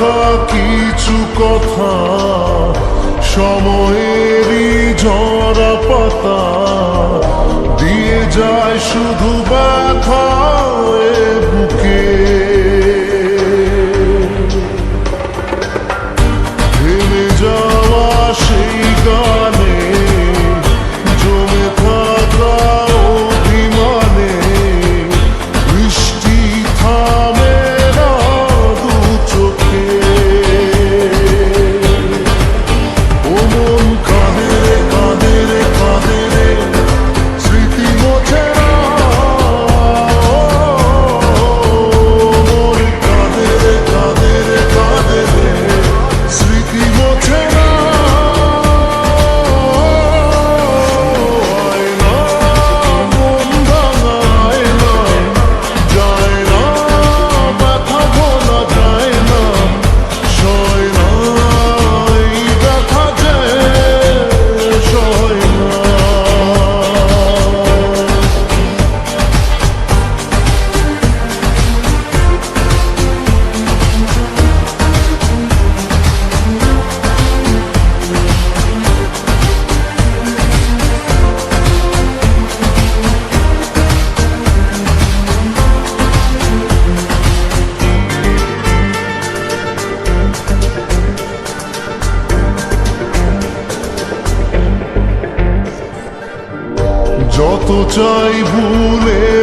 রাখা কিছু কথা সময়েরই ঝরা পাতা দিয়ে যায় শুধু বা চাই ভুলে